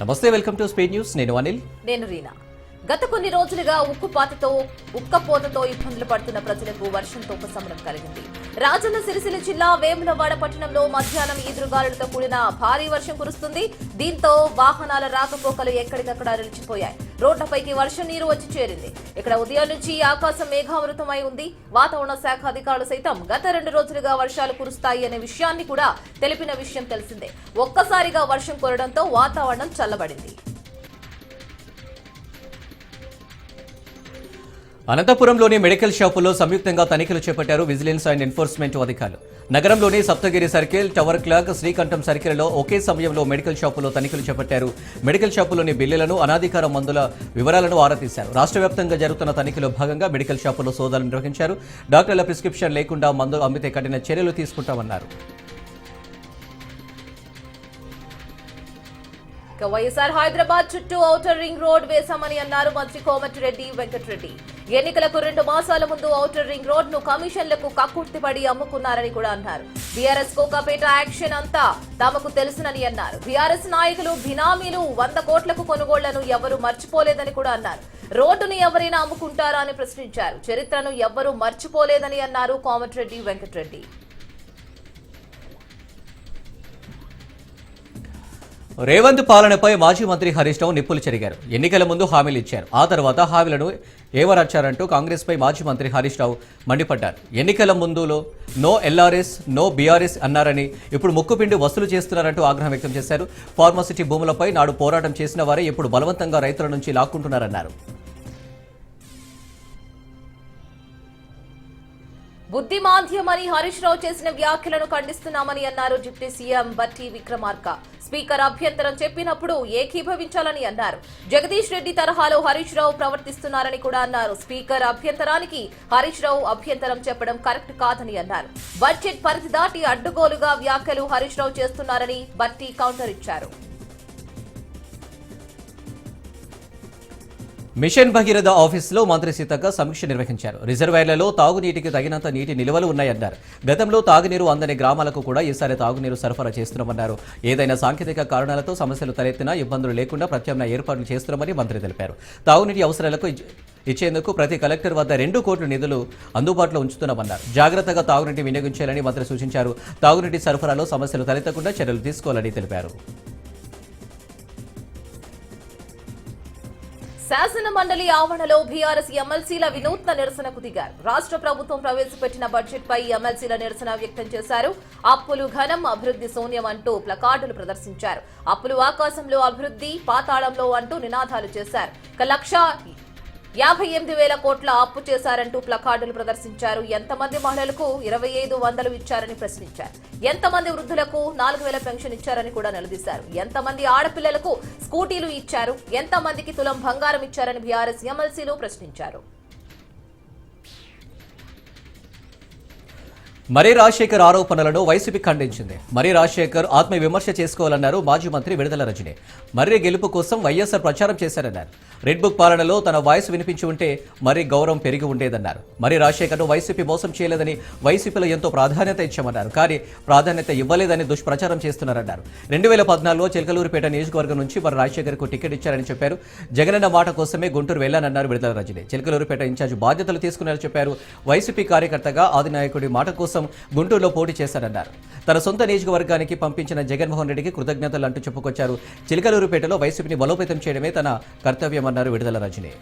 నమస్తే welcome to speed news. నేను అనిల్. నేను రీనా. గత కొన్ని రోజులుగా ఉక్కుపాతతో ఉక్కపోతతో ఇబ్బందులు పడుతున్న ప్రజలకు వర్షంతో ఉపశమనం కలిగింది. రాజన్న సిరిసిల్ల జిల్లా వేములవాడ పట్టణంలో మధ్యాహ్నం ఈదురుగాలులతో కూడిన భారీ వర్షం కురుస్తుంది. దీంతో వాహనాల రాకపోకలు ఎక్కడికక్కడ నిలిచిపోయాయి. రోడ్లపైకి వర్షం నీరు వచ్చి చేరింది. ఇక్కడ ఉదయం నుంచి ఆకాశం మేఘావృతమై ఉంది. వాతావరణ శాఖ అధికారులు సైతం గత రెండు రోజులుగా వర్షాలు కురుస్తాయి అనే విషయాన్ని కూడా తెలిపిన విషయం తెలిసిందే. ఒక్కసారిగా వర్షం కురడంతో వాతావరణం చల్లబడింది. అనంతపురంలోని మెడికల్ షాపుల్లో సంయుక్తంగా తనిఖీలు చేపట్టారు విజిలెన్స్ అండ్ ఎన్ఫోర్స్మెంట్ అధికారులు. నగరంలోని Saptagiri circle tower clock Srikantham సర్కిల్లో ఒకే సమయంలో మెడికల్ షాపుల్లో తనిఖీలు చేపట్టారు. మెడికల్ షాపులోని బిల్లులను అనాధికార మందుల వివరాలను ఆరా తీశారు రాష్ట్ర వ్యాప్తంగా జరుగుతున్న తనిఖీలో భాగంగా మెడికల్ షాపుల్లో సోదాలు నిర్వహించారు. డాక్టర్ల ప్రిస్క్రిప్షన్ లేకుండా మందులు అమ్మితే కఠిన చర్యలు తీసుకుంటామన్నారు. వైఎస్ఆర్ హైదరాబాద్ చుట్టూ ఔటర్ రింగ్ రోడ్ వేశామని అన్నారు మంత్రి కోమటిరెడ్డి వెంకటరెడ్డి. ఎన్నికలకు రెండు మాసాల ముందు ఔటర్ రింగ్ రోడ్ను కమిషన్లకు కక్కుర్తిపడి అమ్ముకున్నారని కూడా అన్నారు. బీఆర్ఎస్ కోకాపేట యాక్షన్ అంతా తమకు తెలుసునని అన్నారు. బీఆర్ఎస్ నాయకులు బినామీలు వంద కోట్లకు కొనుగోళ్ళను ఎవరు మర్చిపోలేదని కూడా అన్నారు. రోడ్డును ఎవరైనా అమ్ముకుంటారా అని ప్రశ్నించారు. చరిత్రను ఎవ్వరూ మర్చిపోలేదని అన్నారు కోమటిరెడ్డి వెంకటరెడ్డి. రేవంత్ పాలనపై మాజీ మంత్రి హరీష్ రావు నిప్పులు చెరిగారు. ఎన్నికల ముందు హామీలు ఇచ్చారు. ఆ తర్వాత హామీలను ఏమరచారంటూ కాంగ్రెస్పై మాజీ మంత్రి హరీష్ రావు మండిపడ్డారు. ఎన్నికల ముందులో నో ఎల్ఆర్ఎస్ నో బీఆర్ఎస్ అన్నారని ఇప్పుడు ముక్కుపిండి వసూలు చేస్తున్నారంటూ ఆగ్రహం వ్యక్తం చేశారు. ఫార్మసిటీ భూములపై నాడు పోరాటం చేసిన వారే ఇప్పుడు బలవంతంగా రైతుల నుంచి లాక్కుంటున్నారన్నారు. బుద్ధి మాంద్యమని హరీష్ రావు చేసిన వ్యాఖ్యలను ఖండిస్తున్నామని అన్నారు డిప్యూటీ సీఎం బట్టి విక్రమార్క. స్పీకర్ అభ్యంతరం చెప్పినప్పుడు ఏకీభవించాలని అన్నారు. జగదీష్ రెడ్డి తరహాలో హరీష్ రావు ప్రవర్తిస్తున్నారని కూడా అన్నారు. స్పీకర్ అభ్యంతరానికి హరీష్ రావు అభ్యంతరం చెప్పడం కరెక్ట్ కాదని అన్నారు. బడ్జెట్ పరిధి దాటి అడ్డుగోలుగా వ్యాఖ్యలు హరీష్ రావు చేస్తున్నారని బట్టి కౌంటర్ ఇచ్చారు. మిషన్ భగీరథ ఆఫీసులో మంత్రి సీతక్క సమీక్ష నిర్వహించారు. రిజర్వాయర్లలో తాగునీటికి తగినంత నీటి నిల్వలు ఉన్నాయన్నారు. గతంలో తాగునీరు అందని గ్రామాలకు కూడా ఈసారి తాగునీరు సరఫరా చేస్తున్నామన్నారు. ఏదైనా సాంకేతిక కారణాలతో సమస్యలు తలెత్తినా ఇబ్బందులు లేకుండా ప్రత్యామ్నాయ ఏర్పాట్లు చేస్తున్నామని మంత్రి తెలిపారు. తాగునీటి అవసరాలకు ఇచ్చేందుకు ప్రతి కలెక్టర్ వద్ద రెండు కోట్ల నిధులు అందుబాటులో ఉంచుతున్నామన్నారు. జాగ్రత్తగా తాగునీటి వినియోగించాలని మంత్రి సూచించారు. తాగునీటి సరఫరాలో సమస్యలు తలెత్తకుండా చర్యలు తీసుకోవాలని తెలిపారు. శాసన మండలి ఆవరణలో బీఆర్ఎస్ ఎమ్మెల్సీల వినూత్న నిరసనకు దిగారు. రాష్ట్ర ప్రభుత్వం ప్రవేశపెట్టిన బడ్జెట్ పై ఎమ్మెల్సీల నిరసన వ్యక్తం చేశారు. అప్పులు ఘనం అభివృద్ధి శూన్యం అంటూ ప్లకార్డులు ప్రదర్శించారు. అప్పులు ఆకాశంలో అభివృద్ధి పాతాళంలో అంటూ నినాదాలు చేశారు. ఇక లక్ష యాభై ఎనిమిది వేల కోట్ల అప్పు చేశారంటూ ప్లకార్డులు ప్రదర్శించారు. ఎంతమంది మహిళలకు ఇరవై ఐదు వందలు ఇచ్చారని ప్రశ్నించారు. ఎంతమంది వృద్ధులకు నాలుగు వేల పెన్షన్ ఇచ్చారని కూడా నిలదీశారు. ఎంతమంది ఆడపిల్లలకు స్కూటీలు ఇచ్చారు. ఎంతమందికి తులం బంగారం ఇచ్చారని బీఆర్ఎస్ ఎమ్మెల్సీలు ప్రశ్నించారు. మరీ రాజశేఖర్ ఆరోపణలను వైసీపీ ఖండించింది. మరీ రాజశేఖర్ ఆత్మ విమర్శ చేసుకోవాలన్నారు మాజీ మంత్రి విడుదల రజని. మర్రి గెలుపు కోసం వైఎస్ఆర్ ప్రచారం చేశారన్నారు. రెడ్ బుక్ పాలనలో తన వాయిస్ వినిపించి ఉంటే మరీ గౌరవం పెరిగి ఉండేదన్నారు. మరీ రాజశేఖర్ను వైసీపీ మోసం చేయలేదని వైసీపీలో ఎంతో ప్రాధాన్యత ఇచ్చామన్నారు. కానీ ప్రాధాన్యత ఇవ్వలేదని దుష్ప్రచారం చేస్తున్నారన్నారు. రెండు వేల పద్నాలుగులో చిలకలూరుపేట నియోజకవర్గం నుంచి మరి రాజశేఖర్కు టికెట్ ఇచ్చారని చెప్పారు. జగనన్న మాట కోసమే గుంటూరు వెళ్ళానన్నారు విడుదల రజని. చిలకలూరుపేట ఇన్ఛార్జ్ బాధ్యతలు తీసుకున్నారని చెప్పారు. వైసీపీ కార్యకర్తగా ఆదినాయకుడి మాట కోసం గుంటూరులో పోటీ చేశారన్నారు. తన సొంత నియోజకవర్గానికి పంపించిన జగన్మోహన్ రెడ్డికి కృతజ్ఞతలు అంటూ చెప్పుకొచ్చారు. చిలకలూరుపేటలో వైసీపీని బలోపేతం చేయడమే తన కర్తవ్యమన్నారు విడుదల రజనీ.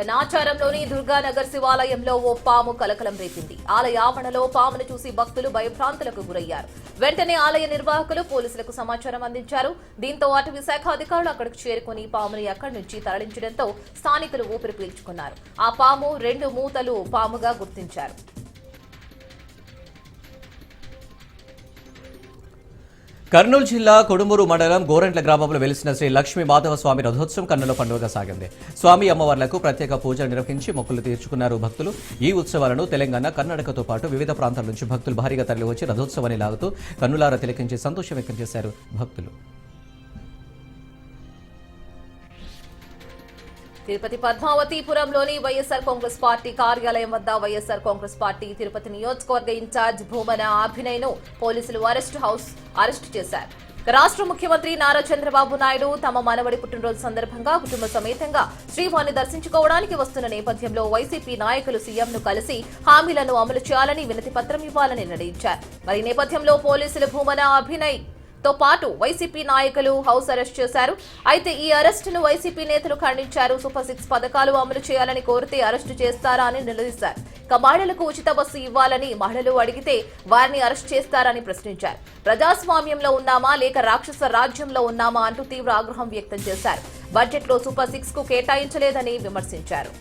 నాచారంలోని దుర్గానగర్ శివాలయంలో ఓ పాము కలకలం రేపింది. ఆలయ ఆవరణలో పామును చూసి భక్తులు భయభ్రాంతులకు గురయ్యారు. వెంటనే ఆలయ నిర్వాహకులు పోలీసులకు సమాచారం అందించారు. దీంతో అటవీ శాఖ అధికారులు అక్కడికి చేరుకుని పాముని అక్కడి నుంచి తరలించడంతో స్థానికులు ఊపిరి పీల్చుకున్నారు. ఆ పాము రెండు మూతలు పాముగా గుర్తించారు. కర్నూలు జిల్లా కొడుమూరు మండలం గోరంట్ల గ్రామంలో వెలిసిన శ్రీ లక్ష్మీ మాధవ స్వామి రథోత్సవం కన్నుల పండుగ సాగింది. స్వామి అమ్మవార్లకు ప్రత్యేక పూజలు నిర్వహించి మొక్కులు తీర్చుకున్నారు భక్తులు. ఈ ఉత్సవాలను తెలంగాణ కర్ణాటకతో పాటు వివిధ ప్రాంతాల నుంచి భక్తులు భారీగా తరలివచ్చి రథోత్సవాన్ని లాగుతూ కన్నులారా తిలకించి సంతోషం వ్యక్తం చేశారు భక్తులు. తిరుపతి పద్మావతిపురంలోని వైఎస్ఆర్ కాంగ్రెస్ పార్టీ కార్యాలయం వద్ద వైఎస్ఆర్ కాంగ్రెస్ పార్టీ తిరుపతి నియోజకవర్గ ఇన్ఛార్జ్ భూమన అభినయ్ను పోలీసులు అరెస్ట్ హౌస్ అరెస్ట్ చేశారు. రాష్ట్ర ముఖ్యమంత్రి నారా చంద్రబాబు నాయుడు తమ మనవడి పుట్టినరోజు సందర్భంగా కుటుంబ సమేతంగా శ్రీవారిని దర్శించుకోవడానికి వస్తున్న నేపథ్యంలో వైసీపీ నాయకులు సీఎంను కలిసి హామీలను అమలు చేయాలని వినతి పత్రం ఇవ్వాలని నిర్ణయించారు. మరి నేపథ్యంలో పోలీసులు భూమన అభినయ్ తో పాటు వైసీపీ నాయకులు హౌస్ అరెస్ట్ చేశారు. అయితే ఈ అరెస్టును వైసీపీ నేతలు ఖండించారు. సూపర్ సిక్స్ పథకాలు అమలు చేయాలని కోరితే అరెస్టు చేస్తారా అని నిలదీశారు. ఇక మహిళలకు ఉచిత బస్సు ఇవ్వాలని మహిళలు అడిగితే వారిని అరెస్ట్ చేస్తారని ప్రశ్నించారు. ప్రజాస్వామ్యంలో ఉన్నామా లేక రాక్షస రాజ్యంలో ఉన్నామా అంటూ తీవ్ర ఆగ్రహం వ్యక్తం చేశారు. బడ్జెట్లో సూపర్ సిక్స్కు కేటాయించలేదని విమర్శించారు.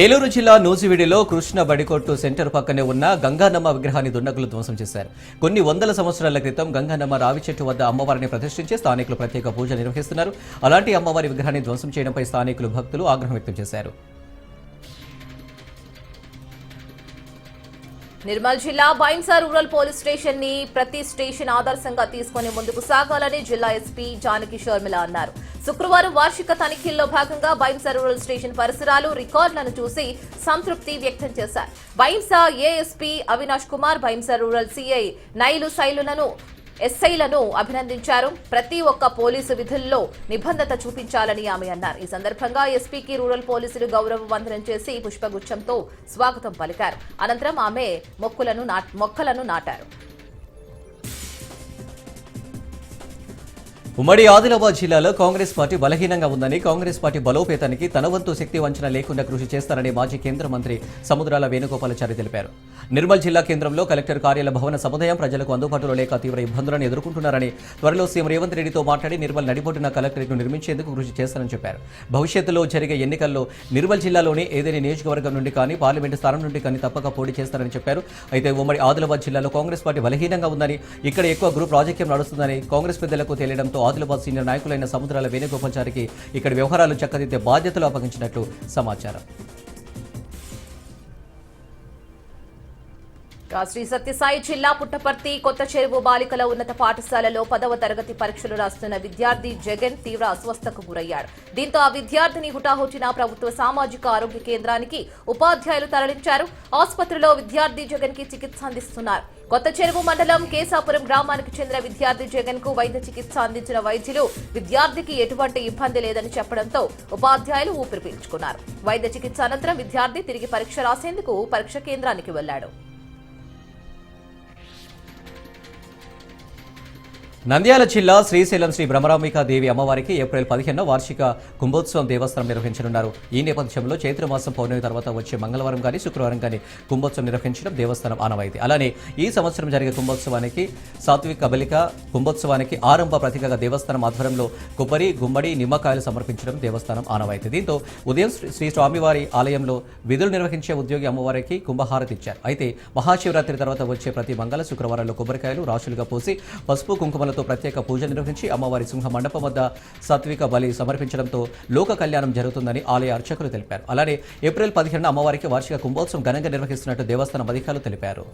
ఏలూరు జిల్లా నూజివీడిలో కృష్ణ బడికొట్టు సెంటర్ పక్కనే ఉన్న గంగానమ్మ విగ్రహాన్ని దుండగులు ధ్వంసం చేశారు. కొన్ని వందల సంవత్సరాల క్రితం గంగానమ్మ రావి చెట్టు వద్ద అమ్మవారిని ప్రదర్శించి స్థానికులు ప్రత్యేక పూజ నిర్వహిస్తున్నారు. అలాంటి అమ్మవారి విగ్రహాన్ని ధ్వంసం చేయడంపై స్థానికులు భక్తులు ఆగ్రహం వ్యక్తం చేశారు. నిర్మల్ జిల్లా బైన్సా రూరల్ పోలీస్ స్టేషన్ని ప్రతి స్టేషన్ ఆదర్శంగా తీసుకుని ముందుకు సాగాలని జిల్లా ఎస్పీ జానకి షర్మిల అన్నారు. శుక్రవారం వార్షిక తనిఖీల్లో భాగంగా బైంస రూరల్ స్టేషన్ పరిసరాలు రికార్డులను చూసి సంతృప్తి వ్యక్తం చేశారు. Bhainsa ASP Avinash Kumar Bhainsa rural CI Nile శైలులను ఎస్ఐలను అభినందించారు. ప్రతి ఒక్క పోలీసు విధుల్లో నిబంధత చూపించాలని ఆమె అన్నారు. ఈ సందర్భంగా ఎస్పీకి రూరల్ పోలీసులు గౌరవ వందనం చేసి పుష్పగుచ్చంతో స్వాగతం పలికారు. అనంతరం ఆమె మొక్కులను మొక్కలను నాటారు. ఉమ్మడి ఆదిలాబాద్ జిల్లాలో కాంగ్రెస్ పార్టీ బలహీనంగా ఉందని కాంగ్రెస్ పార్టీ బలోపేతానికి తన వంతు శక్తి వంచన లేకుండా కృషి చేస్తారని మాజీ కేంద్ర మంత్రి సముద్రాల వేణుగోపాలాచారి తెలిపారు. నిర్మల్ జిల్లా కేంద్రంలో కలెక్టర్ కార్యాలయ భవన సముదాయం ప్రజలకు అందుబాటులో లేక తీవ్ర ఇబ్బందులను ఎదుర్కొంటున్నారని త్వరలో సీఎం రేవంత్ రెడ్డితో మాట్లాడి నిర్మల్ నడిబొడ్డున కలెక్టరేట్ను నిర్మించేందుకు కృషి చేస్తారని చెప్పారు. భవిష్యత్తులో జరిగే ఎన్నికల్లో నిర్మల్ జిల్లాలోని ఏదైనా నియోజకవర్గం నుండి కానీ పార్లమెంటు స్థానం నుండి కానీ తప్పక పోటీ చేస్తారని చెప్పారు. అయితే ఉమ్మడి ఆదిలాబాద్ జిల్లాలో కాంగ్రెస్ పార్టీ బలహీనంగా ఉందని ఇక్కడ ఎక్కువ గ్రూప్ రాజకీయం నడుస్తుందని కాంగ్రెస్ పెద్దలకు తెలియడంతో ఆదిలాబాద్ సీనియర్ నాయకులైన సముద్రాల వేణుగోపాల్చారికి ఇక్కడ వ్యవహారాలు చక్కదిద్దే బాధ్యతలు అప్పగించినట్లు సమాచారం. శ్రీ సత్యసాయి జిల్లా పుట్టపర్తి కొత్త చెరువు బాలికల ఉన్నత పాఠశాలలో పదవ తరగతి పరీక్షలు రాస్తున్న విద్యార్థి జగన్ తీవ్ర అస్వస్థకు గురయ్యాడు. దీంతో ఆ విద్యార్థిని హుటాహుటిన ప్రభుత్వ సామాజిక ఆరోగ్య కేంద్రానికి ఉపాధ్యాయులు తరలించారు. ఆసుపత్రిలో విద్యార్థి జగన్కి చికిత్స అందిస్తున్నారు. కొత్త చెరువు మండలం కేశాపురం గ్రామానికి చెందిన విద్యార్థి జగన్కు వైద్య చికిత్స అందించిన వైద్యులు విద్యార్థికి ఎటువంటి ఇబ్బంది లేదని చెప్పడంతో ఉపాధ్యాయులు ఊపిరి పీల్చుకున్నారు. వైద్య చికిత్స అనంతరం విద్యార్థి తిరిగి పరీక్ష రాసేందుకు పరీక్ష కేంద్రానికి వెళ్ళాడు నంద్యాల జిల్లా శ్రీశైలం శ్రీ బ్రహ్మరాంబికా దేవి అమ్మవారికి ఏప్రిల్ పదిహేను వార్షిక కుంభోత్సవం దేవస్థానం నిర్వహించనున్నారు. ఈ నేపథ్యంలో చైత్రమాసం పౌర్ణమి తర్వాత వచ్చే మంగళవారం కానీ శుక్రవారం కానీ కుంభోత్సవం నిర్వహించడం దేవస్థానం ఆనవాయితీ. అలానే ఈ సంవత్సరం జరిగే కుంభోత్సవానికి సాత్విక కబలిక కుంభోత్సవానికి ఆరంభ ప్రతీకగా దేవస్థానం ఆధ్వర్యంలో కొబ్బరి గుమ్మడి నిమ్మకాయలు సమర్పించడం దేవస్థానం ఆనవాయితీ. దీంతో ఉదయం శ్రీ- శ్రీ స్వామివారి ఆలయంలో విధులు నిర్వహించే ఉద్యోగి అమ్మవారికి కుంభహారతి ఇచ్చారు. అయితే మహాశివరాత్రి తర్వాత వచ్చే ప్రతి మంగళ శుక్రవారంలో కొబ్బరికాయలు రాశులుగా పోసి పసుపు కుంకుమలతో ప్రత్యేక పూజ నిర్వహించి అమ్మవారి సింహ మండపం వద్ద సాత్విక బలి సమర్పించడంతో లోక కళ్యాణం జరుగుతుందని ఆలయ అర్చకులు తెలిపారు. అలానే ఏప్రిల్ పదిహేను అమ్మవారికి వార్షిక కుంభోత్సవం ఘనంగా నిర్వహిస్తున్నట్టు దేవస్థానం అధికారులు తెలిపారు.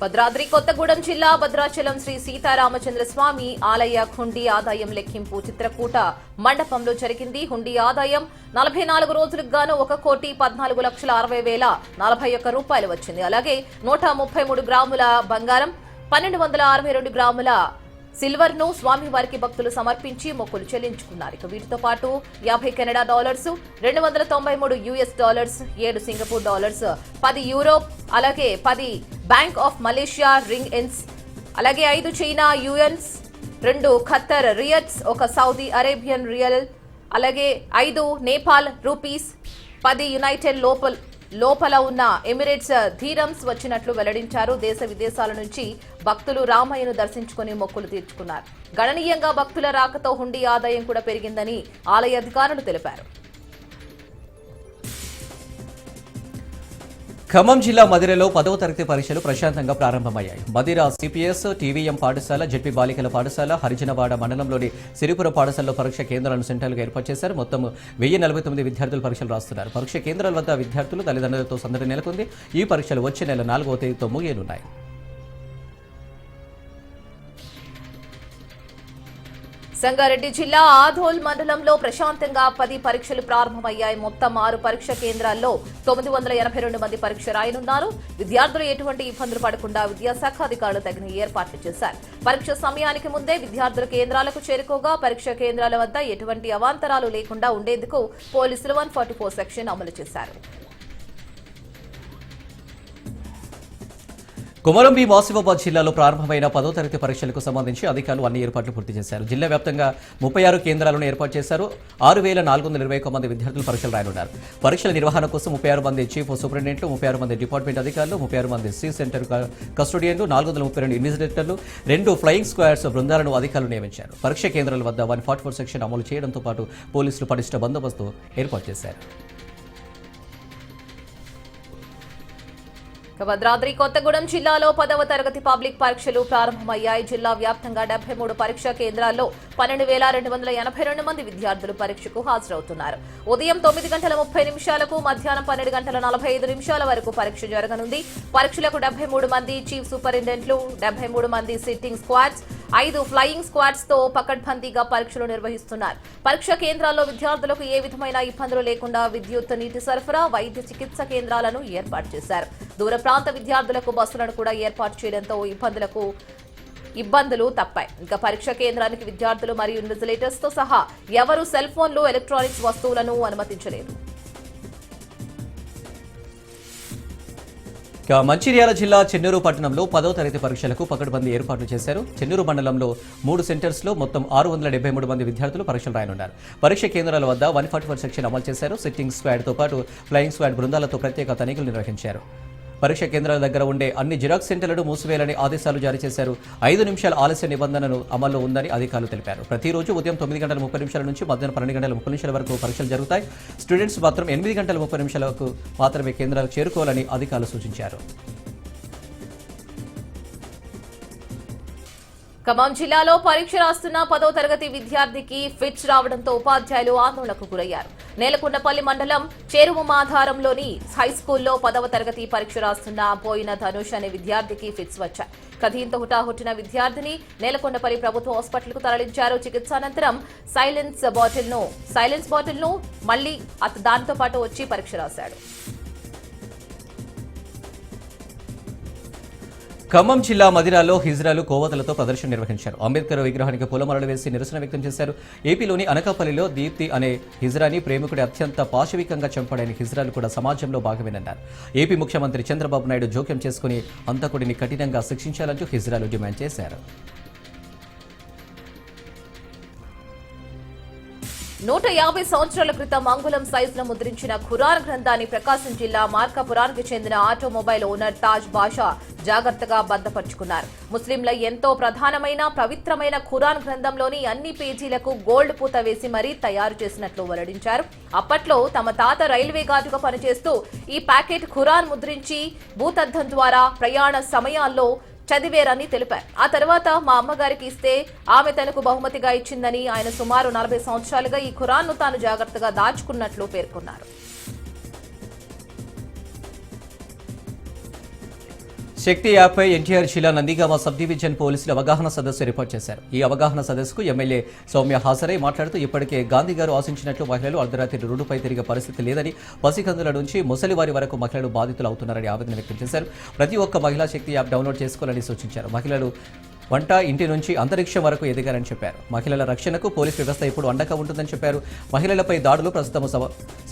భద్రాద్రి కొత్తగూడెం జిల్లా భద్రాచలం శ్రీ సీతారామచంద్ర స్వామి ఆలయ హుండీ ఆదాయం లెక్కింపు చిత్రకూట మండపంలో జరిగింది. హుండీ ఆదాయం నలభై నాలుగు రోజులకు గాను ఒక కోటి పద్నాలుగు లక్షల అరవై వేల నలభై ఒక్క రూపాయలు వచ్చింది. అలాగే నూట ముప్పై మూడు గ్రాముల బంగారం పన్నెండు వందల అరవై రెండు గ్రాముల సిల్వర్ను స్వామివారికి భక్తులు సమర్పించి మొక్కులు చెల్లించుకున్నారు. ఇక వీటితో పాటు యాభై కెనడా డాలర్స్ రెండు వందల తొంభై మూడు యుఎస్ డాలర్స్ ఏడు సింగపూర్ డాలర్స్ పది యూరోప్ అలాగే పది బ్యాంక్ ఆఫ్ మలేషియా రింగ్ ఎన్స్ అలాగే ఐదు చైనా యుఎన్స్ రెండు ఖత్తర్ రియట్స్ ఒక సౌదీ అరేబియన్ రియల్ అలాగే ఐదు నేపాల్ రూపీస్ పది యునైటెడ్ లోపల్ లోపల ఉన్న ఎమిరేట్స్ ధీరమ్స్ వచ్చినట్లు వెల్లడించారు. దేశ విదేశాల నుంచి భక్తులు రామయ్యను దర్శించుకుని మొక్కులు తీర్చుకున్నారు. గణనీయంగా భక్తుల రాకతో హుండీ ఆదాయం కూడా పెరిగిందని ఆలయ అధికారులు తెలిపారు. ఖమ్మం జిల్లా మదిరలో పదవ తరగతి పరీక్షలు ప్రశాంతంగా ప్రారంభమయ్యాయి. మదిర సిపిఎస్ టీవీఎం పాఠశాల జెడ్పీ బాలికల పాఠశాల హరిజనవాడ మండలంలోని సిరిపుర పాఠశాలలో పరీక్ష కేంద్రాలను సెంటర్లుగా ఏర్పాటు చేశారు. మొత్తం వెయ్యి నలభై తొమ్మిది విద్యార్థులు పరీక్షలు రాస్తున్నారు. పరీక్ష కేంద్రాల వద్ద విద్యార్థులు తల్లిదండ్రులతో సందడి నెలకొంది. ఈ పరీక్షలు వచ్చే నెల నాలుగవ తేదీతో ముగియనున్నాయి. సంగారెడ్డి జిల్లా ఆధోల్ మండలంలో ప్రశాంతంగా పది పరీక్షలు ప్రారంభమయ్యాయి. మొత్తం ఆరు పరీక్ష కేంద్రాల్లో తొమ్మిది వందల ఎనభై రెండు మంది పరీక్ష రాయనున్నారు. విద్యార్థులు ఎటువంటి ఇబ్బందులు పడకుండా విద్యాశాఖ అధికారులు తగిన ఏర్పాట్లు చేశారు. పరీక్ష సమయానికి ముందే విద్యార్థుల కేంద్రాలకు చేరుకోగా పరీక్ష కేంద్రాల వద్ద ఎటువంటి అవాంతరాలు లేకుండా ఉండేందుకు పోలీసులు వన్ సెక్షన్ అమలు చేశారు. కుమరం భీం ఆసిఫాబాద్ జిల్లాలో ప్రారంభమైన పదో తరగతి పరీక్షలకు సంబంధించి అధికారులు అన్ని ఏర్పాట్లు పూర్తి చేశారు. జిల్లా వ్యాప్తంగా ముప్పై ఆరు కేంద్రాలను ఏర్పాటు చేశారు. ఆరు వేల నాలుగు వందల ఇరవై ఒక్క మంది విద్యార్థులు పరీక్షలు రాయనున్నారు. పరీక్షల నిర్వహణ కోసం ముప్పై ఆరు మంది చీఫ్ సూపరింటెండెంట్లు ముప్పై ఆరు మంది డిపార్ట్మెంట్ అధికారులు ముప్పై ఆరు మంది సి సెంటర్ కస్టోడియన్లు నాలుగు వందల ముప్పై రెండు ఇన్విజిలేటర్లు రెండు ఫ్లయింగ్ స్క్వాడ్స్ బృందాలను అధికారులు నియమించారు. పరీక్ష కేంద్రాల వద్ద వన్ ఫార్టీ ఫోర్ సెక్షన్ అమలు చేయడంతో పాటు పోలీసులు పటిష్ట బందోబస్తు ఏర్పాటు చేశారు. భద్రాద్రి కొత్తగూడెం జిల్లాలో పదవ తరగతి పబ్లిక్ పరీక్షలు ప్రారంభమయ్యాయి. జిల్లా వ్యాప్తంగా డెబ్బై మూడు పరీక్షా కేంద్రాల్లో పన్నెండు వేల రెండు వందల ఎనభై రెండు మంది విద్యార్థులు పరీక్షకు హాజరవుతున్నారు. ఉదయం తొమ్మిది గంటల ముప్పై నిమిషాలకు మధ్యాహ్నం పన్నెండు గంటల నలభై ఐదు నిమిషాల వరకు పరీక్ష జరగనుంది. పరీక్షలకు డెబ్బై మూడు మంది చీఫ్ సూపరింటెండెంట్లు డెబ్బై మూడు మంది సిట్టింగ్ స్క్వాడ్స్ ఐదు ఫ్లయింగ్ స్క్వాడ్స్తో పకడ్బందీగా పరీక్షలు నిర్వహిస్తున్నారు. పరీక్ష కేంద్రాల్లో విద్యార్థులకు ఏ విధమైన ఇబ్బందులు లేకుండా విద్యుత్ నీటి సరఫరా వైద్య చికిత్స కేంద్రాలను ఏర్పాటు చేశారు. దూర ప్రాంత విద్యార్థులకు బస్సులను కూడా ఏర్పాటు చేయడంతో ఇబ్బందులకు ఇబ్బందులు తప్పాయి. ఇంకా పరీక్ష కేంద్రానికి విద్యార్థులు మరియు ఇన్విజిలేటర్స్తో సహా ఎవరు సెల్ ఫోన్లు ఎలక్ట్రానిక్స్ వస్తువులను అనుమతించలేదు. మంచిర్యాల జిల్లా చెన్నూరు పట్టణంలో పదో తరగతి పరీక్షలకు పకడ్బందీ ఏర్పాట్లు చేశారు. చెన్నూరు మండలంలో మూడు సెంటర్స్లో మొత్తం ఆరు వందల డెబ్బై మూడు మంది విద్యార్థులు పరీక్షలు రాయనున్నారు. పరీక్ష కేంద్రాల వద్ద వన్ ఫార్టీ ఫోర్ సెక్షన్ అమలు చేశారు. సిట్టింగ్ స్క్వాడ్తో పాటు ఫ్లయింగ్ స్క్వాడ్ బృందాలతో ప్రత్యేక తనిఖీలు నిర్వహించారు. పరీక్ష కేంద్రాల దగ్గర ఉండే అన్ని జిరాక్స్ సెంటర్లను మూసివేయాలని ఆదేశాలు జారీ చేశారు. ఐదు నిమిషాల ఆలస్య నిబంధనను అమల్లో ఉందని అధికారులు తెలిపారు. ప్రతిరోజు ఉదయం తొమ్మిది గంటల ముప్పై నిమిషాల నుంచి మధ్యాహ్నం పన్నెండు గంటల ముప్పై నిమిషాల వరకు పరీక్షలు జరుగుతాయి. స్టూడెంట్స్ మాత్రం ఎనిమిది గంటల ముప్పై నిమిషాలకు మాత్రమే కేంద్రాలకు చేరుకోవాలని అధికారులు సూచించారు. ఖమ్మం జిల్లాలో పరీక్ష రాస్తున్న పదో తరగతి విద్యార్థికి ఫిట్స్ రావడంతో ఉపాధ్యాయులు ఆందోళనకు గురయ్యారు. నేలకొండపల్లి మండలం చేరువు మాధారంలోని హై స్కూల్లో పదవ తరగతి పరీక్ష రాస్తున్న పోయిన ధనుష్ అనే విద్యార్థికి ఫిట్స్ వచ్చాయి. కథీంతో హుటాహుట్టిన విద్యార్థిని నేలకొండపల్లి ప్రభుత్వ హాస్పిటల్కు తరలించారు. చికిత్స అనంతరం సైలెన్స్ బాటిల్ను సైలెన్స్ బాటిల్ను మళ్ళీ దానితో పాటు వచ్చి పరీక్ష రాశాడు. ఖమ్మం జిల్లా మదిరాలో హిజ్రాలు కోవతలతో ప్రదర్శన నిర్వహించారు. అంబేద్కర్ విగ్రహానికి పూలమాలలు వేసి నిరసన వ్యక్తం చేశారు. ఏపీలోని అనకాపల్లిలో దీప్తి అనే హిజ్రాని ప్రేమికుడి అత్యంత పాశవికంగా చంపడైన హిజ్రాలు కూడా సమాజంలో భాగమేనన్నారు. ఏపీ ముఖ్యమంత్రి చంద్రబాబు నాయుడు జోక్యం చేసుకుని అంతకుడిని కఠినంగా శిక్షించాలంటూ హిజ్రాలు డిమాండ్ చేశారు. నూట యాభై సంవత్సరాల క్రితం అంగుళం సైజును ముద్రించిన ఖురాన్ గ్రంథాన్ని ప్రకాశం జిల్లా మార్కాపురానికి చెందిన ఆటోమొబైల్ ఓనర్ తాజ్ బాషా జాగ్రత్తగా భద్రపరుచుకున్నారు ముస్లింల ఎంతో ప్రధానమైన పవిత్రమైన ఖురాన్ గ్రంథంలోని అన్ని పేజీలకు గోల్డ్ పూత వేసి మరీ తయారు చేసినట్లు వెల్లడించారు. అప్పట్లో తమ తాత రైల్వే గార్డుగా పనిచేస్తూ ఈ ప్యాకెట్ ఖురాన్ ముద్రించి భూతద్దం ద్వారా ప్రయాణ సమయాల్లో చదివేరని తెలిపారు. ఆ తర్వాత మా అమ్మగారికి ఇస్తే ఆమె తనకు బహుమతిగా ఇచ్చిందని ఆయన సుమారు నలభై సంవత్సరాలుగా ఈ ఖురాన్ను తాను జాగ్రత్తగా దాచుకున్నట్లు పేర్కొన్నారు. శక్తి యాప్పై ఎన్టీఆర్ జిల్లా నందిగామ సబ్ డివిజన్ పోలీసులు అవగాహన సదస్సు ఏర్పాటు చేశారు. ఈ అవగాహన సదస్సుకు ఎమ్మెల్యే సౌమ్య హాజరై మాట్లాడుతూ ఇప్పటికే గాంధీ గారు ఆశించినట్లు మహిళలు అర్ధరాత్రి రోడ్డుపై తిరిగే పరిస్థితి లేదని పసికందుల నుంచి ముసలివారి వరకు మహిళలు బాధితులు అవుతున్నారని ఆవేదన వ్యక్తం చేశారు. ప్రతి ఒక్క మహిళా శక్తి యాప్ డౌన్లోడ్ చేసుకోవాలని సూచించారు. మహిళలు వంట ఇంటి నుంచి అంతరిక్షం వరకు ఎదిగారని చెప్పారు. మహిళల రక్షణకు పోలీస్ వ్యవస్థ ఇప్పుడు అండగా ఉంటుందని చెప్పారు. మహిళలపై దాడులు ప్రస్తుతం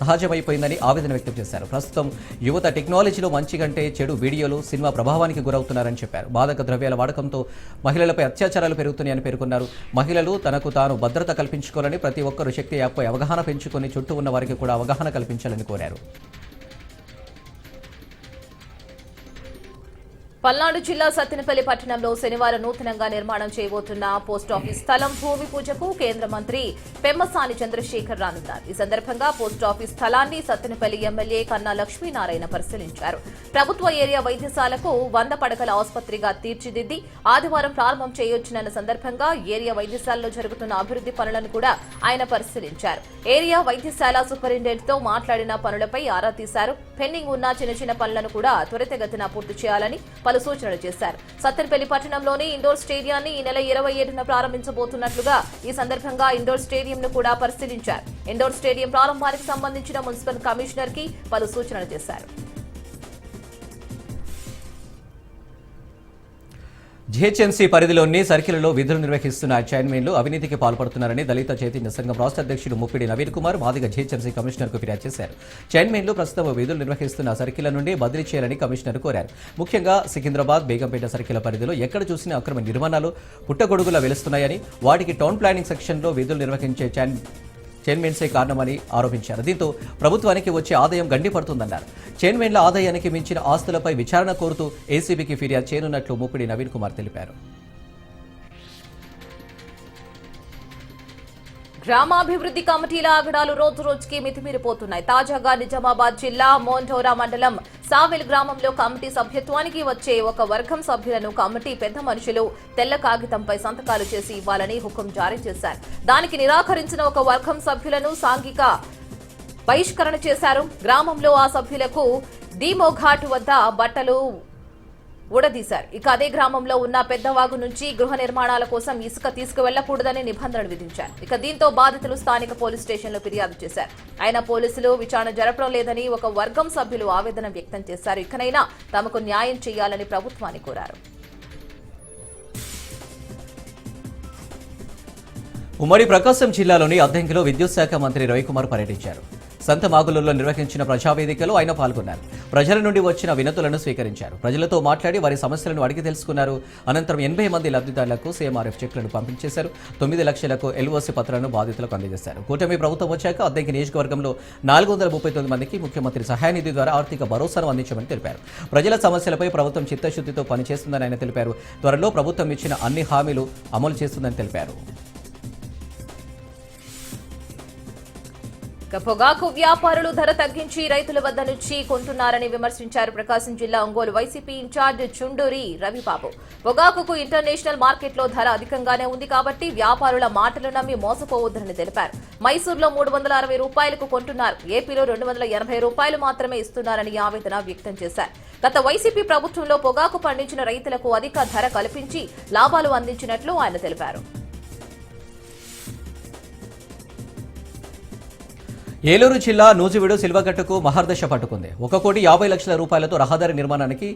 సహజమైపోయిందని ఆవేదన వ్యక్తం చేశారు. ప్రస్తుతం యువత టెక్నాలజీలో మంచి కంటే చెడు వీడియోలు సినిమా ప్రభావానికి గురవుతున్నారని చెప్పారు. బాధక ద్రవ్యాల వాడకంతో మహిళలపై అత్యాచారాలు పెరుగుతున్నాయని పేర్కొన్నారు. మహిళలు తనకు తాను భద్రత కల్పించుకోవాలని ప్రతి ఒక్కరూ శక్తి యాప్పై అవగాహన పెంచుకొని చుట్టూ ఉన్న వారికి కూడా అవగాహన కల్పించాలని కోరారు. పల్నాడు జిల్లా సత్తెనపల్లి పట్టణంలో శనివారం నూతనంగా నిర్మాణం చేయబోతున్న పోస్ట్ ఆఫీస్ స్థలం భూమి పూజకు కేంద్ర మంత్రి పెమ్మసాని చంద్రశేఖర్ రానున్నారు. ఈ సందర్భంగా పోస్ట్ ఆఫీస్ స్థలాన్ని సత్తెనపల్లి ఎమ్మెల్యే కన్నా లక్ష్మీనారాయణ పరిశీలించారు. ప్రభుత్వ ఏరియా వైద్యశాలకు వంద పడకల ఆసుపత్రిగా తీర్చిదిద్ది ఆదివారం ప్రారంభం చేయొచ్చునన్న సందర్భంగా ఏరియా వైద్యశాలలో జరుగుతున్న అభివృద్ధి పనులను కూడా ఆయన పరిశీలించారు. ఏరియా వైద్యశాల సూపరింటెండెంట్తో మాట్లాడిన పనులపై ఆరా తీశారు. పెండింగ్ ఉన్న చిన్న చిన్న పనులను కూడా త్వరితగతిన పూర్తి చేయాలని పలు సూచనలు చేశారు. సత్తెనపల్లి పట్టణంలోని ఇండోర్ స్టేడియాన్ని ఈ నెల ఇరవై ఏడున ప్రారంభించబోతున్నట్లుగా ఈ సందర్భంగా ఇండోర్ స్టేడియంను కూడా పరిశీలించారు. ఇండోర్ స్టేడియం ప్రారంభానికి సంబంధించిన మున్సిపల్ కమిషనర్కి పలు సూచనలు చేశారు. జిహెచ్ఎంసీ పరిధిలోని సర్కిల్లో విధులు నిర్వహిస్తున్న చైర్మన్లు అవినీతికి పాల్పడుతున్నారని దళిత చైతన్య సంఘం రాష్ట్ర అధ్యక్షుడు ముప్పిడి నవీన్ కుమార్ మాదిగ జిహెచ్ఎంసీ కమిషనర్కు ఫిర్యాదు చేశారు. చైర్మన్లు ప్రస్తుతం విధులు నిర్వహిస్తున్న సర్కిళ్ళ నుండి బదిలీ చేయాలని కమిషనర్ కోరారు. ముఖ్యంగా సికింద్రాబాద్ బేగంపేట సర్కిల్ పరిధిలో ఎక్కడ చూసినా అక్రమ నిర్మాణాలు పుట్టగొడుగులా వెలుస్తున్నాయని వాటికి టౌన్ ప్లానింగ్ సెక్షన్లో విధులు నిర్వహించే చైన్ చైర్మన్సే కారణమని ఆరోపించారు. దీంతో ప్రభుత్వానికి వచ్చే ఆదాయం గండిపడుతుందన్నారు. చైర్మన్ల ఆదాయానికి మించిన ఆస్తులపై విచారణ కోరుతూ ఏసీబీకి ఫిర్యాదు చేయనున్నట్లు ముప్పిడి నవీన్ కుమార్ తెలిపారు. గ్రామాభివృద్ధి కమిటీల ఆగడాలు రోజు రోజుకి మితిమీరిపోతున్నాయి. తాజాగా నిజామాబాద్ జిల్లా మోంటోరా మండలం సావెల్ గ్రామంలో కమిటీ సభ్యత్వానికి వచ్చే ఒక వర్గం సభ్యులను కమిటీ పెద్ద మనుషులు తెల్ల కాగితంపై సంతకాలు చేసి ఇవ్వాలని హుకుం జారీ చేశారు. దానికి నిరాకరించిన ఒక వర్గం సభ్యులను సాంఘిక బహిష్కరణ చేశారు. గ్రామంలో ఆ సభ్యులకు డీమోఘాట్ వద్ద బట్టలు ఊడదీశారు. ఇక అదే గ్రామంలో ఉన్న పెద్దవాగు నుంచి గృహ నిర్మాణాల కోసం ఇసుక తీసుకువెళ్ళకూడదని నిబంధనలు విధించారు. ఇక దీంతో బాధితులు స్థానిక పోలీస్ స్టేషన్లో ఫిర్యాదు చేశారు. అయినా పోలీసులు విచారణ జరపడం లేదని ఒక వర్గం సభ్యులు ఆవేదన వ్యక్తం చేశారు. ఇకనైనా తమకు న్యాయం చేయాలని ప్రభుత్వాన్ని కోరారు. ఉమ్మడి ప్రకాశం జిల్లాలోని అద్దెంకిలో విద్యుత్ శాఖ మంత్రి రవికుమార్ పర్యటించారు. సంత నిర్వహించిన ప్రజావేదికలో ఆయన పాల్గొన్నారు. ప్రజల నుండి వచ్చిన వినతులను స్వీకరించారు. ప్రజలతో మాట్లాడి వారి సమస్యలను అడిగి తెలుసుకున్నారు. అనంతరం ఎనభై మంది లబ్ధిదారులకు సీఎంఆర్ఎఫ్ చెక్లను పంపించేశారు. తొమ్మిది లక్షలకు ఎల్ఓసి పత్రాలను బాధితులకు అందజేశారు. కూటమి ప్రభుత్వం వచ్చాక అద్దెకి నియోజకవర్గంలో నాలుగు వందల ముప్పై తొమ్మిది మందికి ముఖ్యమంత్రి సహాయ నిధి ద్వారా ఆర్థిక భరోసాను అందించమని తెలిపారు. ప్రజల సమస్యలపై ప్రభుత్వం చిత్తశుద్ధితో పనిచేస్తుందని ఆయన తెలిపారు. త్వరలో ప్రభుత్వం ఇచ్చిన అన్ని హామీలు అమలు చేస్తుందని తెలిపారు. పొగాకు వ్యాపారులు ధర తగ్గించి రైతుల వద్ద నుంచి కొంటున్నారని విమర్శించారు ప్రకాశం జిల్లా ఒంగోలు వైసీపీ ఇన్ఛార్జ్ చుండూరి రవిబాబు. పొగాకుకు ఇంటర్నేషనల్ మార్కెట్లో ధర అధికంగానే ఉంది కాబట్టి వ్యాపారుల మాటలు నమ్మి మోసపోవద్దని తెలిపారు. మైసూర్లో మూడు వందల అరవై రూపాయలకు కొంటున్నారు. ఏపీలో రెండు వందల ఎనభై రూపాయలు మాత్రమే ఇస్తున్నారని ఆవేదన వ్యక్తం చేశారు. గత వైసీపీ ప్రభుత్వంలో పొగాకు పండించిన రైతులకు అధిక ధర కల్పించి లాభాలు అందించినట్లు ఆయన తెలిపారు. ఏలూరు జిల్లా నూజివీడు సిల్వగట్టుకు మహర్దశ పట్టుకుంది. ఒక కోటి యాభై లక్షల రూపాయలతో రహదారి నిర్మాణానికి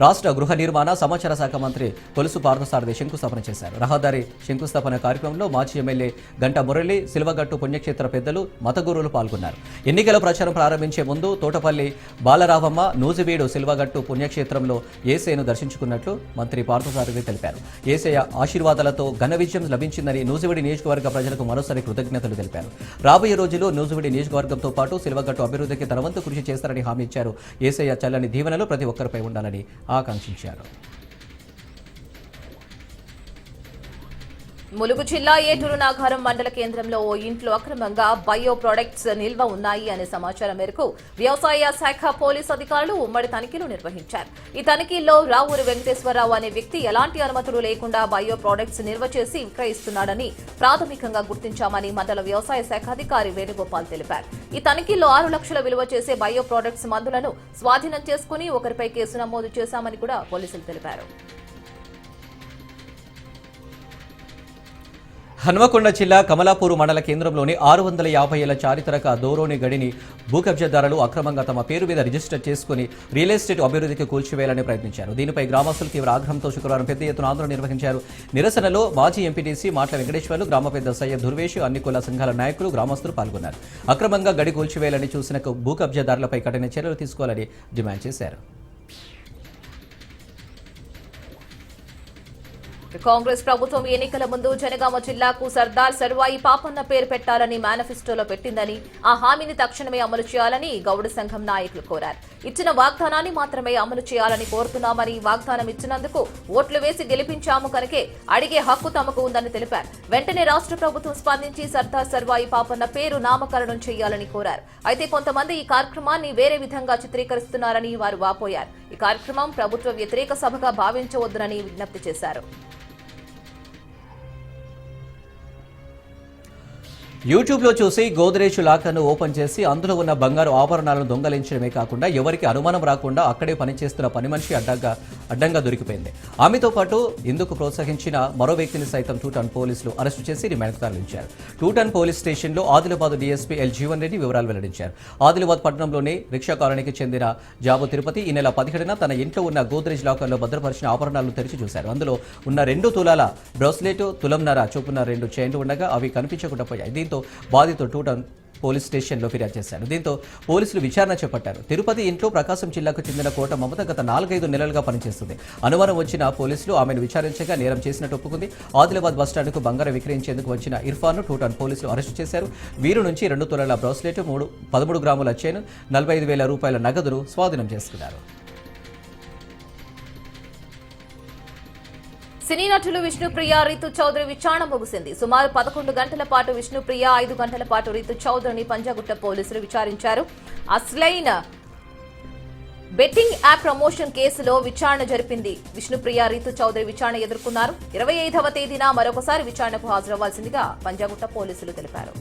రాష్ట్ర గృహ నిర్మాణ సమాచార శాఖ మంత్రి కొలుసు పార్థసారథి శంకుస్థాపన చేశారు. రహదారి శంకుస్థాపన కార్యక్రమంలో మాజీ ఎమ్మెల్యే గంట మురళి సిల్వగట్టు పుణ్యక్షేత్ర పెద్దలు మతగురువులు పాల్గొన్నారు. ఎన్నికల ప్రచారం ప్రారంభించే ముందు తోటపల్లి బాలరావమ్మ నూజివీడు సిల్వగట్టు పుణ్యక్షేత్రంలో ఏసేను దర్శించుకున్నట్లు మంత్రి పార్థసారథి తెలిపారు. ఏసయ్య ఆశీర్వాదాలతో ఘన విజయం లభించిందని నూజివీడి నియోజకవర్గ ప్రజలకు మరోసారి కృతజ్ఞతలు తెలిపారు. రాబోయే రోజుల్లో నూజివీడి నియోజకవర్గంతో పాటు సిల్వగట్టు అభివృద్ధికి తన వంతు కృషి చేస్తారని హామీ ఇచ్చారు. ఏసయ్య చల్లని దీవెనలు ప్రతి ఒక్కరిపై ఉండాలని ఆకాంక్షించారు. ములుగు జిల్లా ఏటూరు నాగారం మండల కేంద్రంలో ఓ ఇంట్లో అక్రమంగా బయో ప్రొడక్ట్స్ నిల్వ ఉన్నాయి అనే సమాచారం మేరకు వ్యవసాయ శాఖ పోలీసు అధికారులు ఉమ్మడి తనిఖీలు నిర్వహించారు. ఈ తనిఖీల్లో రావూరి వెంకటేశ్వరరావు అనే వ్యక్తి ఎలాంటి అనుమతులు లేకుండా బయో ప్రొడక్ట్స్ నిల్వ చేసి విక్రయిస్తున్నాడని ప్రాథమికంగా గుర్తించామని మండల వ్యవసాయ శాఖ అధికారి వేణుగోపాల్ తెలిపారు. ఈ తనిఖీల్లో ఆరు లక్షల విలువ చేసే బయో ప్రొడక్ట్స్ మందులను స్వాధీనం చేసుకుని ఒకరిపై కేసు నమోదు చేశామని కూడా పోలీసులు తెలిపారు. హన్మకొండ జిల్లా కమలాపూర్ మండల కేంద్రంలోని ఆరు వందల యాభై ఏళ్ళ చారిత్రక దోరోని గడిని భూ కబ్జాదారులు అక్రమంగా తమ పేరు మీద రిజిస్టర్ చేసుకుని రియల్ ఎస్టేట్ అభివృద్ధికి కూల్చివేయాలని ప్రయత్నించారు. దీనిపై గ్రామస్తులు తీవ్ర ఆగ్రహంతో శుక్రవారం పెద్ద ఎత్తున ఆందోళన నిర్వహించారు. నిరసనలో మాజీ ఎంపీటీసీ మాట్ల వెంకటేశ్వర్లు గ్రామ పెద్ద సయ్యద్ దుర్వేష్ అన్ని కుల సంఘాల నాయకులు గ్రామస్తులు పాల్గొన్నారు. అక్రమంగా గడి కూల్చివేయాలని చూసిన భూ కబ్జాదారులపై కఠిన చర్యలు తీసుకోవాలని డిమాండ్ చేశారు. కాంగ్రెస్ ప్రభుత్వం ఎన్నికల ముందు జనగామ జిల్లాకు సర్దార్ సర్వాయి పాపన్న పేరు పెట్టాలని మేనిఫెస్టోలో పెట్టిందని ఆ హామీని తక్షణమే అమలు చేయాలని గౌడ సంఘం నాయకులు కోరారు. ఇచ్చిన వాగ్దానాన్ని మాత్రమే అమలు చేయాలని కోరుతున్నామని వాగ్దానం ఇచ్చినందుకు ఓట్లు వేసి గెలిపించాము కనుకే అడిగే హక్కు తమకు ఉందని తెలిపారు. వెంటనే రాష్ట్ర ప్రభుత్వం స్పందించి సర్దార్ సర్వాయి పాపన్న పేరు నామకరణం చేయాలని కోరారు. అయితే కొంతమంది ఈ కార్యక్రమాన్ని వేరే విధంగా చిత్రీకరిస్తున్నారని వారు వాపోయారు. ఈ కార్యక్రమం ప్రభుత్వ వ్యతిరేక సభగా భావించవద్దునని విజ్ఞప్తి చేశారు. యూట్యూబ్లో చూసి గోద్రేజ్ లాకర్ను ఓపెన్ చేసి అందులో ఉన్న బంగారు ఆభరణాలను దొంగలించడమే కాకుండా ఎవరికి అనుమానం రాకుండా అక్కడే పనిచేస్తున్న పని మనిషి అడ్డంగా అడ్డంగా దొరికిపోయింది. ఆమెతో పాటు ఇందుకు ప్రోత్సహించిన మరో వ్యక్తిని సైతం టూటన్ పోలీసులు అరెస్టు చేసి రిమాండ్కు తరలించారు. టూటన్ పోలీస్ స్టేషన్లో ఆదిలాబాద్ డీఎస్పీ ఎల్ జీవన్ రెడ్డి వివరాలు వెల్లడించారు. ఆదిలాబాద్ పట్టణంలోని రిక్షా కాలనీకి చెందిన జాబు తిరుపతి ఈ నెల పదిహేడున తన ఇంట్లో ఉన్న గోద్రేజ్ లాకర్లో భద్రపరిచిన ఆభరణాలను తెరిచి చూశారు. అందులో ఉన్న రెండు తులాల బ్రాస్లెట్ తులంనర చొప్పున రెండు చైన్లు ఉండగా అవి కనిపించకుండా పోయాయి. దీంతో బాధితుడు టూటన్ పోలీస్ స్టేషన్లో ఫిర్యాదు చేశారు దీంతో పోలీసులు విచారణ చేపట్టారు. తిరుపతి ఇంట్లో ప్రకాశం జిల్లాకు చెందిన కోట మమత గత నాలుగైదు నెలలుగా పనిచేస్తుంది. అనుమానం వచ్చిన పోలీసులు ఆమెను విచారించగా నేరం చేసినట్టు ఒప్పుకుంది. ఆదిలాబాద్ బస్టాండ్కు బంగారం విక్రయించేందుకు వచ్చిన ఇర్ఫాన్ను టూటాన్ పోలీసులు అరెస్టు చేశారు. వీరు నుంచి రెండు తులాల బ్రాస్లెట్ మూడు పదమూడు గ్రాముల చైన్ నలభై ఐదు వేల రూపాయల నగదును స్వాధీనం చేసుకున్నారు. సినీ నటులు విష్ణుప్రియ రితు చౌదరి విచారణ ముగిసింది. సుమారు పదకొండు గంటల పాటు విష్ణుప్రియ ఐదు గంటల పాటు రితు చౌదరిని పంజాగుట్ట పోలీసులు విచారించారు. అసలైన బెట్టింగ్ యాప్ ప్రమోషన్ కేసులో విచారణ జరిపింది. విష్ణుప్రియ రీతు చౌదరి విచారణ ఎదుర్కొన్నారు. ఇరవై ఐదవ తేదీన మరొకసారి విచారణకు హాజరవ్వాల్సిందిగా పంజాగుట్ట పోలీసులు తెలిపారు.